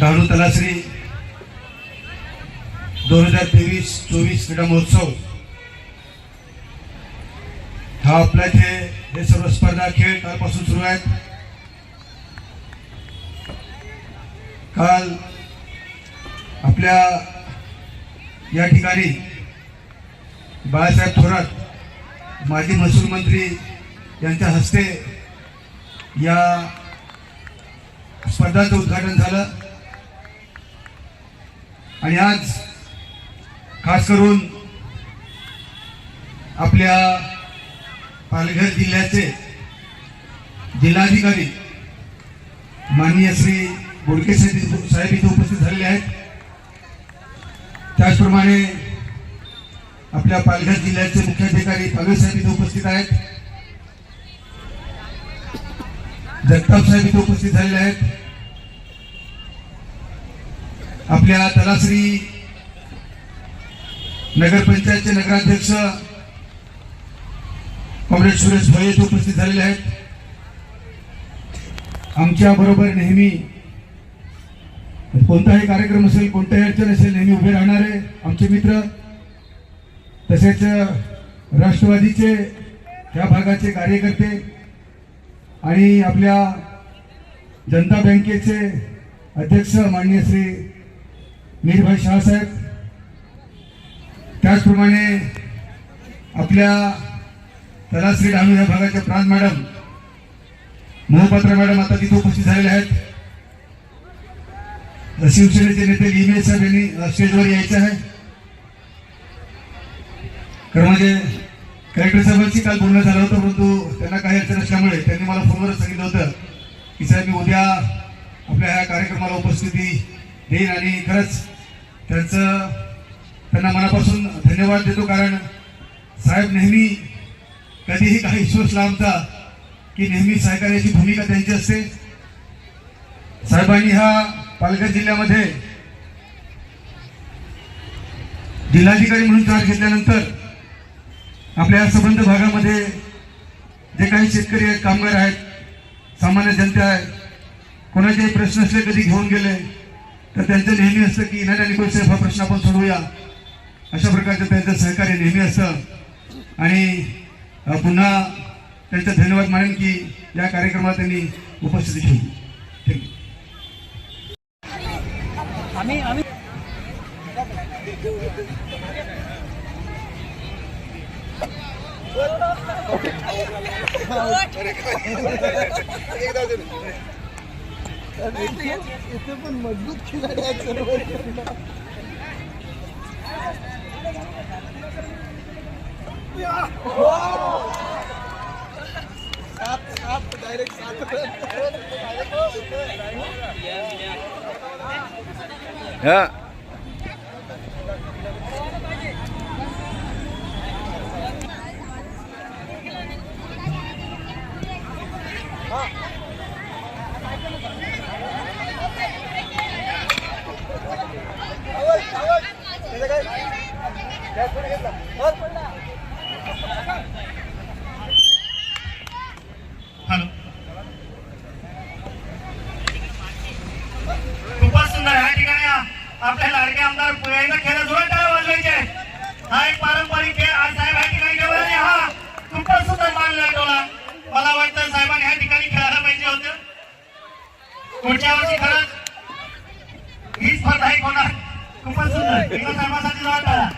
दारू तलाश्री दोन हजार तेवीस चोवीस क्रीडा महोत्सव. हा आपल्या इथे हे सर्व स्पर्धा खेळ कालपासून सुरू आहेत. काल आपल्या या ठिकाणी बाळासाहेब थोरात माजी महसूल मंत्री यांच्या हस्ते या स्पर्धाचं उद्घाटन झालं. आणि आज खास करून आपल्या पालघर जिल्ह्याचे जिल्हाधिकारी माननीय श्री बोडके साहेब इथे उपस्थित झालेले आहेत. त्याचप्रमाणे आपल्या पालघर जिल्ह्याचे मुख्याधिकारी पालवे साहेब इथे उपस्थित आहेत. जगताप साहेब इथे उपस्थित झालेले आहेत. आपल्या तलाश्री नगरपंचायतचे नगराध्यक्ष कॉम्रेड सुरेश भोये उपस्थित झालेले आहेत. आमच्या बरोबर नेहमी कोणताही कार्यक्रम असेल कोणताही अडचण असेल नेहमी उभे राहणारे आमचे मित्र तसेच राष्ट्रवादीचे या भागाचे कार्यकर्ते आणि आपल्या जनता बँकेचे अध्यक्ष माननीय श्री मीरभाई शहासाहेब त्याचप्रमाणे आपल्या तलाश्री डहाणू या भागाच्या प्रांत मॅडम मोहपात्रा मॅडम आता तिथे उपस्थित झालेले आहेत. शिवसेनेचे नेते लिमे साहेब यांनी स्टेजवर यायचे आहे. खरं म्हणजे कलेक्टर साहेबांशी काल बोलणं झालं होतं परंतु त्यांना काही अडचण असल्यामुळे त्यांनी मला फोनवर सांगितलं होतं की साहेब मी उद्या आपल्या ह्या कार्यक्रमाला उपस्थिती हे आणि खरंच त्यांचं त्यांना मनापासून धन्यवाद देतो कारण साहेब नेहमी कधीही काही विश्वास लांबता की नेहमी सहकार्याची भूमिका त्यांची असते. साहेबांनी हा पालघर जिल्ह्यामध्ये जिल्हाधिकारी म्हणून चार्ज घेतल्यानंतर आपल्या संबंध भागामध्ये जे काही शेतकरी आहेत कामगार आहेत सामान्य जनता आहे कोणाचेही प्रश्न असले कधी घेऊन गेले तर त्यांचं नेहमी असतं की इनाटा निकोल साहेब हा प्रश्न आपण सोडवूया. अशा प्रकारचं त्यांचं सहकार्य नेहमी असतं. आणि पुन्हा त्यांचं धन्यवाद मानेन की या कार्यक्रमात त्यांनी उपस्थिती ठेवली आम्ही आम्ही इथे पण मजबूत खिलाडी आहेत सर्व सात सात डायरेक्ट सात हा हॅलो खूपच सुंदर या ठिकाणी आपल्या लाडके आमदार पुण्याला खेळ जोरात टाळ्या वाजवायचे. हा एक पारंपरिक खेळ आज साहेब या ठिकाणी खेळला आणि हा खूपच सुंदर मानला टोला मला वाटतं साहेबांनी या ठिकाणी खेळायला पाहिजे होतं. पुढच्या वर्षी खरंच ही स्पर्धा एक होणार. खूपच सुंदर. एकदा साहेबांसाठी जोरात टाळा.